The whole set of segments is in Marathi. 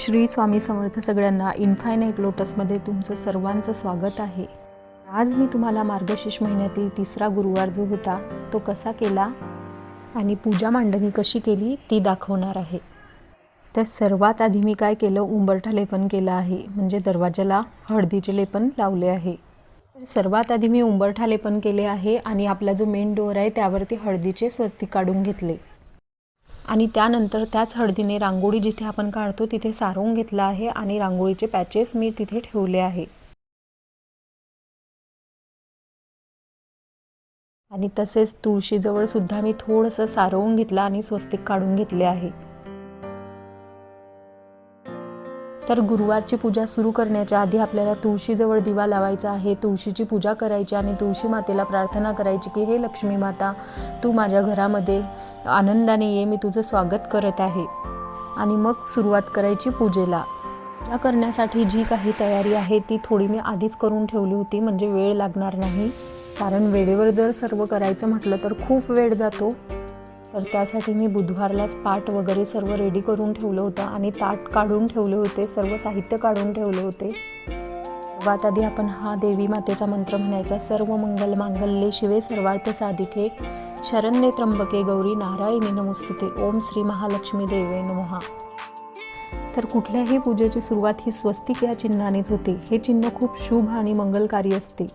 श्री स्वामी समर्थ सगळ्यांना इन्फायनाईट लोटसमध्ये तुमचं सर्वांचं स्वागत आहे. आज मी तुम्हाला मार्गशीर्ष महिन्यातील तिसरा गुरुवार जो होता तो कसा केला आणि पूजा मांडणी कशी केली ती दाखवणार आहे. तर सर्वात आधी मी काय केलं उंबरठा लेपन केलं आहे म्हणजे दरवाजाला हळदीचे लेपन लावले आहे. तर सर्वात आधी मी उंबरठा लेपन केले आहे आणि आपला जो मेन डोअर आहे त्यावरती हळदीचे स्वस्तिक काढून घेतले. आणि त्यानंतर त्याच हळदीने रांगोळी जिथे आपण काढतो तिथे सारवून घेतला आहे आणि रांगोळीचे पॅचेस मी तिथे ठेवले आहे. आणि तसेच तुळशीजवळ सुद्धा मी थोडंसं सारवून घेतलं आणि स्वस्तिक काढून घेतले आहे. तर गुरुवारची पूजा सुरू करण्याच्या आधी आपल्याला तुळशीजवळ दिवा लावायचा आहे. तुळशीची पूजा करायची आणि तुळशी मातेला प्रार्थना करायची की हे लक्ष्मी माता तू माझ्या घरामध्ये आनंदाने ये मी तुझं स्वागत करत आहे. आणि मग सुरुवात करायची पूजेला. पूजा करण्यासाठी जी काही तयारी आहे ती थोडी मी आधीच करून ठेवली होती म्हणजे वेळ लागणार नाही. कारण वेळेवर जर सर्व करायचं म्हटलं तर खूप वेळ जातो. तर त्यासाठी मी बुधवारलाच पाट वगैरे सर्व रेडी करून ठेवलं होतं आणि ताट काढून ठेवले होते सर्व साहित्य काढून ठेवले होते. सर्वात आधी आपण हा देवी मातेचा मंत्र म्हणायचा. सर्व मंगल मांगल्ये शिवे सर्वार्थ साधिके. शरण्ये त्र्यंबके गौरी नारायणी नमोस्तुते. ओम श्री महालक्ष्मी देवे नमहा तर कुठल्याही पूजेची सुरुवात ही स्वस्तिक या चिन्हानेच होते. हे चिन्ह खूप शुभ आणि मंगलकारी असते.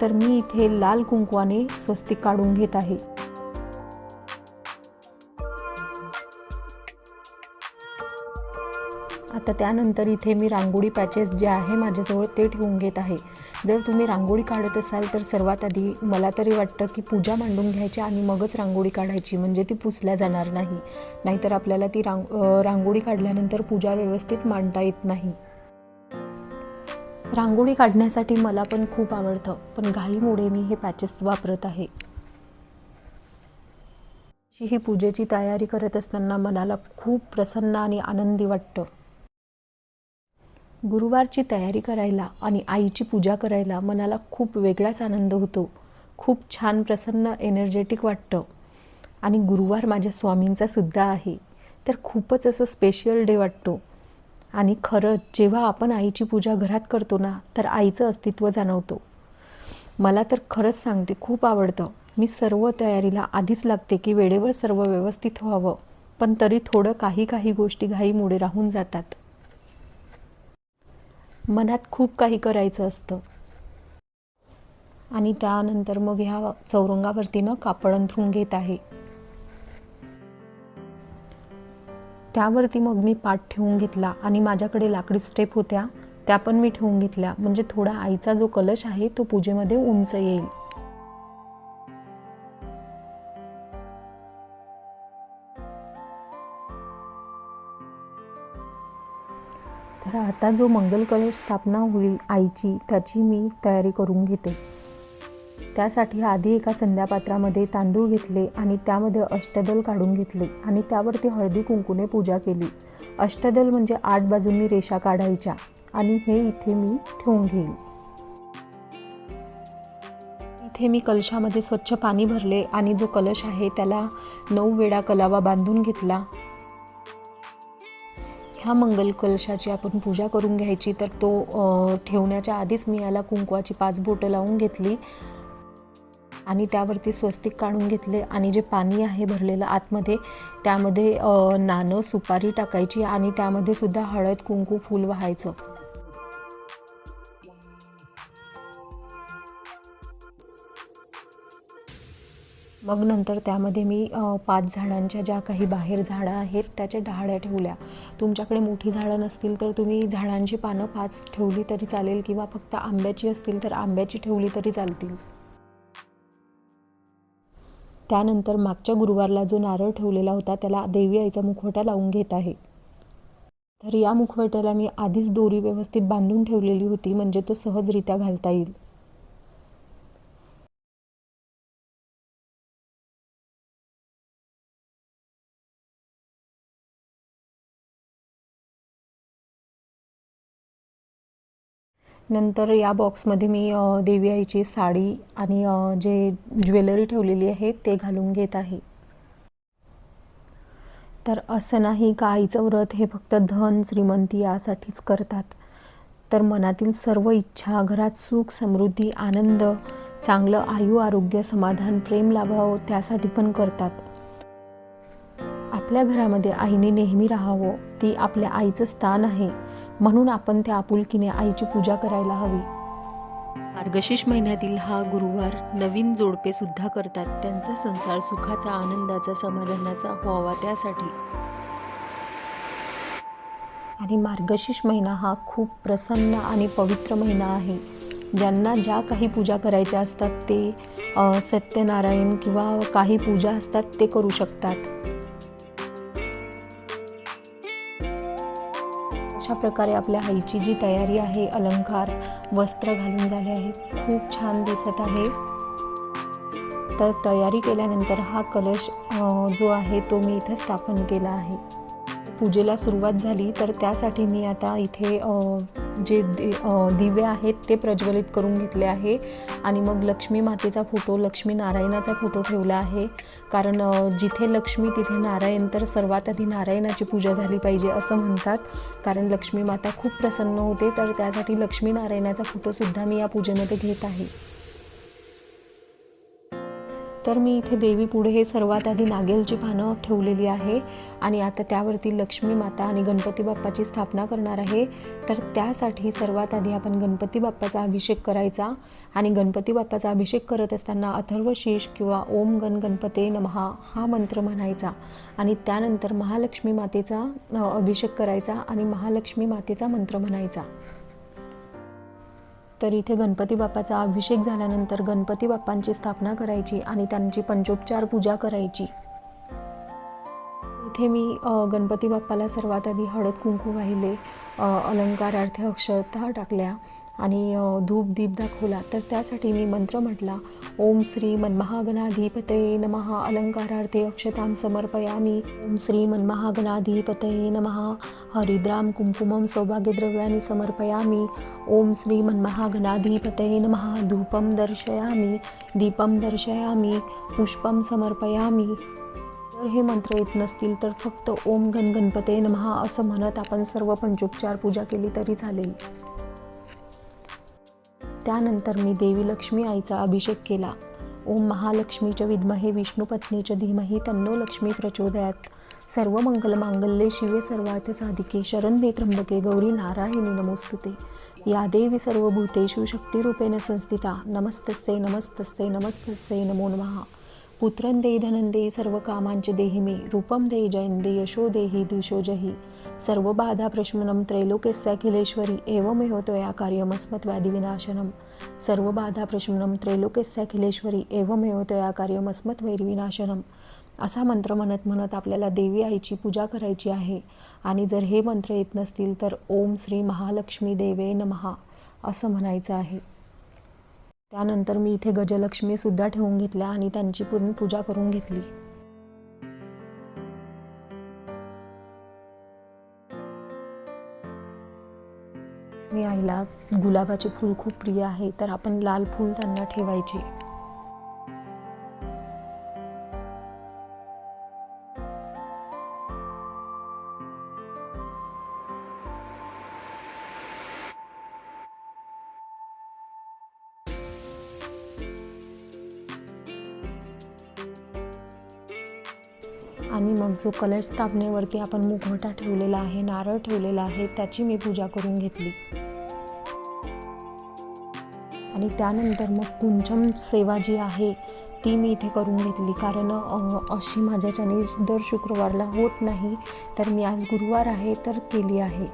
तर मी इथे लाल कुंकवाने स्वस्तिक काढून घेत आहे. तर त्यानंतर इथे मी रांगोळी पॅचेस जे आहे माझ्याजवळ ते ठेवून घेत आहे. जर तुम्ही रांगोळी काढत असाल तर सर्वात आधी मला तरी वाटतं की पूजा मांडून घ्यायची आणि मगच रांगोळी काढायची म्हणजे ती पुसल्या जाणार नाही. नाहीतर आपल्याला ती रांग रांगोळी काढल्यानंतर पूजा व्यवस्थित मांडता येत नाही. रांगोळी काढण्यासाठी मला पण खूप आवडतं पण घाईमुळे मी हे पॅचेस वापरत आहे. ही पूजेची तयारी करत असताना मनाला खूप प्रसन्न आणि आनंदी वाटतं. गुरुवारची तयारी करायला आणि आईची पूजा करायला मनाला खूप वेगळाच आनंद होतो. खूप छान प्रसन्न एनर्जेटिक वाटतं. आणि गुरुवार माझ्या स्वामींचा सुद्धा आहे. तर खूपच असं स्पेशल डे वाटतो. आणि खरंच जेव्हा आपण आईची पूजा घरात करतो ना तर आईचं अस्तित्व जाणवतो. मला तर खरंच सांगते खूप आवडतं. मी सर्व तयारीला आधीच लागते की वेळेवर सर्व व्यवस्थित व्हावं. पण तरी थोडं काही काही गोष्टी घाईमुळे राहून जातात. मनात खूप काही करायचं असतं. आणि त्यानंतर मग ह्या चौरंगावरतीनं कापड अंथरून घेत आहे. त्यावरती मग मी पाठ ठेवून घेतला आणि माझ्याकडे लाकडी स्टेप होत्या त्या पण मी ठेवून घेतल्या. म्हणजे थोडा आईचा जो कलश आहे तो पूजेमध्ये उंच येईल. तर आता जो मंगल कलश स्थापना होईल आईची त्याची मी तयारी करून घेते. त्यासाठी आधी एका संध्यापात्रामध्ये तांदूळ घेतले आणि त्यामध्ये अष्टदल काढून घेतले आणि त्यावरती हळदी कुंकूने पूजा केली. अष्टदल म्हणजे आठ बाजूंनी रेषा काढायच्या आणि हे इथे मी ठेवून घेईल इथे मी कलशामध्ये स्वच्छ पाणी भरले आणि जो कलश आहे त्याला नऊ वेळा कलावा बांधून घेतला. ह्या मंगल कलशाची आपण पूजा करून घ्यायची तर तो ठेवण्याच्या आधीच मी याला कुंकवाची पाच बोटं लावून घेतली आणि त्यावरती स्वस्तिक काढून घेतले आणि जे पाणी आहे भरलेलं आतमध्ये त्यामध्ये नाणं सुपारी टाकायची आणि त्यामध्ये सुद्धा हळद कुंकू फूल व्हायचं. मग नंतर त्यामध्ये मी पाच झाडांच्या ज्या काही बाहेर झाडं आहेत त्याच्या डहाळ्या ठेवल्या. तुमच्याकडे मोठी झाडं नसतील तर तुम्ही झाडांची पानं पाच ठेवली तरी चालेल किंवा फक्त आंब्याची असतील तर आंब्याची ठेवली तरी चालतील. त्यानंतर मागच्या गुरुवारला जो नारळ ठेवलेला होता त्याला देवी आईचा मुखवटा लावून घेत आहे. तर या मुखवट्याला मी आधीच दोरी व्यवस्थित बांधून ठेवलेली होती म्हणजे तो सहजरित्या घालता येईल. नंतर या बॉक्समध्ये मी देवी आईची साडी आणि जे ज्वेलरी ठेवलेली आहे ते घालून घेत आहे. तर असं नाही का आईचं व्रत हे फक्त धन श्रीमंती यासाठीच करतात. तर मनातील सर्व इच्छा घरात सुख समृद्धी आनंद चांगलं आयु आरोग्य समाधान प्रेम लाभावं त्यासाठी पण करतात. आपल्या घरामध्ये आईने नेहमी राहावं ती आपल्या आईचं स्थान आहे. म्हणून आपण त्या आपुलकीने आईची पूजा करायला हवी. मार्गशीर्ष महिन्यातील हा गुरुवार नवीन जोडपे सुद्धा करतात. त्यांचा संसार सुखाचा आनंदाचा समाधानाचा व्हावा त्यासाठी. आणि मार्गशीर्ष महिना हा खूप प्रसन्न आणि पवित्र महिना आहे. ज्यांना ज्या काही पूजा करायच्या असतात ते सत्यनारायण किंवा काही पूजा असतात ते करू शकतात. प्रकारे आपल्या आईची जी तयारी आहे अलंकार वस्त्र घालून झाले आहे खूप छान दिसत आहे. तर तयारी केल्यानंतर हा कलश जो आहे तो मी इथं स्थापन केला आहे. पूजेला सुरुवात झाली तर त्यासाठी मी आता इथे जे दि दिवे आहेत ते प्रज्वलित करून घेतले आहे. आणि मग लक्ष्मी मातेचा फोटो लक्ष्मी नारायणाचा फोटो ठेवला आहे. कारण जिथे लक्ष्मी तिथे नारायण तर सर्वात आधी नारायणाची पूजा झाली पाहिजे असं म्हणतात. कारण लक्ष्मी माता खूप प्रसन्न होते तर त्यासाठी लक्ष्मी नारायणाचा फोटोसुद्धा मी या पूजेमध्ये घेत आहे. तर मी इथे देवी पुढे हे सर्वात आधी नागेलची पानं ठेवलेली आहे. आणि आता त्यावरती लक्ष्मी माता आणि गणपती बाप्पाची स्थापना करणार आहे. तर त्यासाठी सर्वात आधी आपण गणपती बाप्पाचा अभिषेक करायचा. आणि गणपती बाप्पाचा अभिषेक करत असताना अथर्वशीष किंवा ओम गण गणपते नमहा हा मंत्र म्हणायचा. आणि त्यानंतर महालक्ष्मी मातेचा अभिषेक करायचा आणि महालक्ष्मी मातेचा मंत्र म्हणायचा. तर इथे गणपती बाप्पाचा अभिषेक झाल्यानंतर गणपती बाप्पांची स्थापना करायची आणि त्यांची पंचोपचार पूजा करायची. इथे मी गणपती बाप्पाला सर्वात आधी हळद कुंकू वाहिले अलंकारार्थ अक्षरता टाकल्या. आणि धूप दीप दाखवला. तर त्यासाठी मी मंत्र म्हटला ओम श्री मन्महागणाधिपतये नमः. अलंकारार्थे अक्षतां समर्पयामि. ओम श्री मन्महागणाधिपतये नमः. हरिद्रां कुंकुमं सौभाग्यद्रव्याणि समर्पयामि. ओम श्री मन्महागणाधिपतये नमः. धूपं दर्शयामि दीपं दर्शयामि पुष्पं समर्पयामि. तर हे मंत्र येत नसतील तर फक्त ओम गण गणपते नमः असं म्हणत आपण सर्व पंचोपचार पूजा केली तरी चालेल. त्यानंतर मी देवी लक्ष्मी आईचा अभिषेक केला. ओम महालक्ष्मीच्या विद्महे विष्णुपत्नीच्या धीमही तन्नो लक्ष्मी प्रचोदयात. सर्व मंगल मांगल्ये शिवे सर्वार्थ साधिके शरण्ये त्र्यंबके गौरी नारायणी नमोस्तुते. या देवी सर्वभूतेषु शक्तिरूपेण संस्थिता. नमस्तस्ते नमस्तस्ते नमस्तस्ते नमो नमः. पुत्रं देहि धनं सर्व कामांचे देही मी रूपम देहि जयंदे यशो देही दिशो सर्व बाधा प्रश्मनम त्रैलोक्यस्याखिलेश्वरी एवमेव त्वया सर्व बाधा प्रश्मनम त्रैलोक्यस्याखिलेश्वरी एवमेव त्वया कार्यमस्मत्वैर्विनाशनम असा मंत्र म्हणत म्हणत आपल्याला देवी आईची पूजा करायची आहे. आणि जर हे मंत्र येत नसतील तर ओम श्री महालक्ष्मी देवे नमहा असं म्हणायचं आहे. त्यानंतर मी इथे गजलक्ष्मीसुद्धा ठेवून घेतल्या आणि त्यांची पूर्ण पूजा करून घेतली. मी आईला गुलाबाचे फूल खूप प्रिय आहे तर आपण लाल फूल त्यांना ठेवायचे. आणि मग जो कलश स्थापनेवरती आपण मुखवटा ठेवलेला आहे नारळ ठेवलेला आहे त्याची मी पूजा करून घेतली. आणि त्यानंतर मग कुंचम सेवा जी आहे ती मी इथे करून घेतली. कारण अशी अशी माझ्याच्याने दर शुक्रवारला होत नाही तर मी आज गुरुवार आहे तर केली आहे.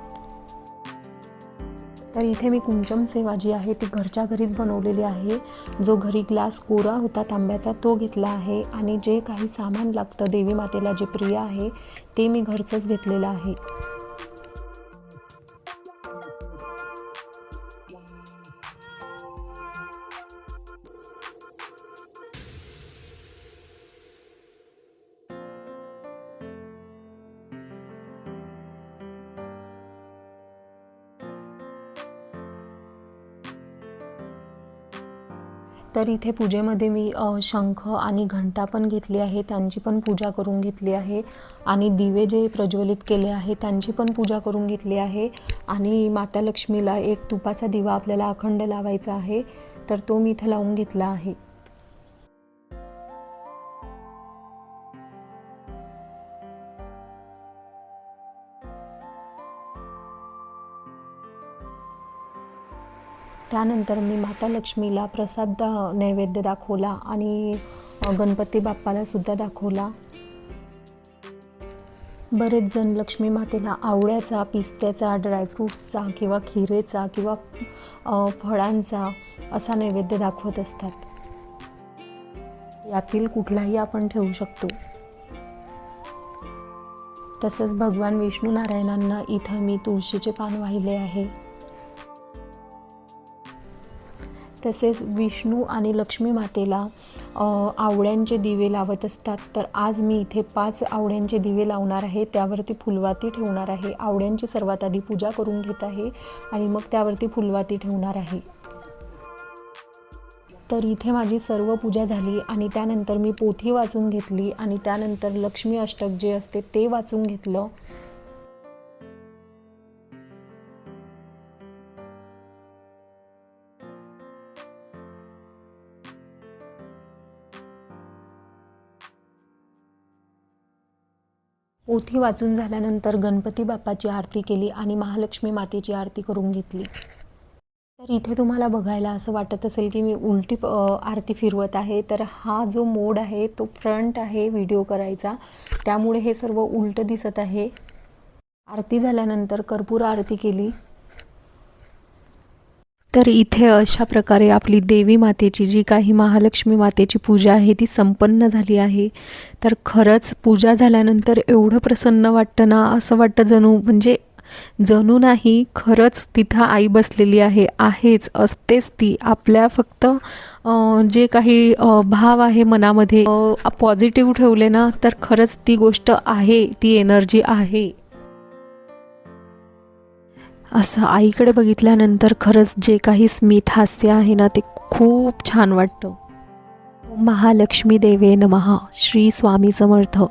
तर इथे मी कुंचम सेवा जी आहे. ती घरच्या घरीच बनवलेली आहे. जो घरी ग्लास कोरा होता तांब्याचा तो घेतला आहे. आणि जे काही सामान लागतं देवी मातेला जे प्रिय आहे ते मी घरचंच घेतलेलं आहे. तर इथे पूजेमध्ये मी शंख आणि घंटा पण घेतली आहे त्यांची पण पूजा करून घेतली आहे आणि दिवे जे प्रज्वलित केले आहे त्यांची पण पूजा करून घेतली आहे आणि माता लक्ष्मीला एक तुपाचा दिवा आपल्याला अखंड लावायचा आहे तर तो मी इथं लावून घेतला आहे. त्यानंतर मी माता लक्ष्मीला प्रसाद नैवेद्य दाखवला आणि गणपती बाप्पाला सुद्धा दाखवला. बरेच जण लक्ष्मी मातेला आवळ्याचा पिस्त्याचा ड्रायफ्रूट्सचा किंवा खिरेचा किंवा फळांचा असा नैवेद्य दाखवत असतात. यातील कुठलाही आपण ठेवू शकतो. तसंच भगवान विष्णू नारायणांना इथं मी तुळशीचे पान वाहिले आहे. तसेच विष्णू आणि लक्ष्मी मातेला आवड्यांचे आवळ्यांचे दिवे लावत असतात. तर आज मी इथे पाच आवड्यांचे दिवे लावणार आहे. त्यावरती फुलवाती ठेवणार आहे. आवड्यांची सर्वात आधी पूजा करून घेत आहे आणि मग त्यावरती फुलवाती ठेवणार आहे. तर इथे माझी सर्व पूजा झाली आणि त्यानंतर मी पोथी वाचून घेतली आणि त्यानंतर लक्ष्मी अष्टक जे असते ते वाचून घेतलं. पोथी वाचून झाल्यानंतर गणपती बाप्पाची आरती केली आणि महालक्ष्मी मातेची आरती करून घेतली. तर इथे तुम्हाला बघायला असं वाटत असेल की मी उलटी आरती फिरवत आहे. तर हा जो मोड आहे तो फ्रंट आहे व्हिडिओ करायचा. त्यामुळे हे सर्व उलटं दिसत आहे. आरती झाल्यानंतर कर्पूर आरती केली. तर इथे अशा प्रकारे आपली देवी मातेची जी काही महालक्ष्मी मातेची पूजा आहे ती संपन्न झाली आहे. तर खरंच पूजा झाल्यानंतर एवढं प्रसन्न वाटतं ना असं वाटतं जणू म्हणजे जणू नाही खरंच तिथं आई बसलेली आहे आहेच असतेच ती. आपल्या फक्त जे काही भाव आहे मनामध्ये पॉझिटिव्ह ठेवले ना तर खरंच ती गोष्ट आहे ती एनर्जी आहे. असं आईकडे बघितल्यानंतर खरंच जे काही स्मित हास्य आहे ना ते खूप छान वाटतं. महालक्ष्मी देवे नमहा श्री स्वामी समर्थ.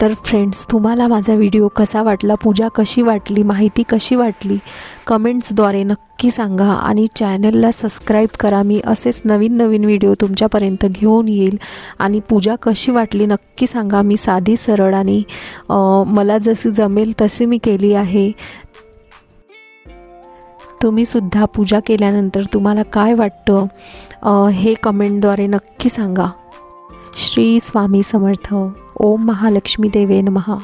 तर फ्रेंड्स तुम्हाला माझा व्हिडिओ कसा वाटला? पूजा कशी वाटली? माहिती कशी वाटली? कमेंट्सद्वारे नक्की सांगा आणि चॅनलला सबस्क्राईब करा. मी असेच नवीन नवीन व्हिडिओ तुमच्यापर्यंत घेऊन येईल. आणि पूजा कशी वाटली नक्की सांगा. मी साधी सरळ आणि मला जशी जमेल तशी मी केली आहे. तुम्ही सुद्धा पूजा केल्यानंतर तुम्हाला काय वाटतं? हे कमेंटद्वारे नक्की सांगा. श्री स्वामी समर्थ. ओम महालक्ष्मी देवे महा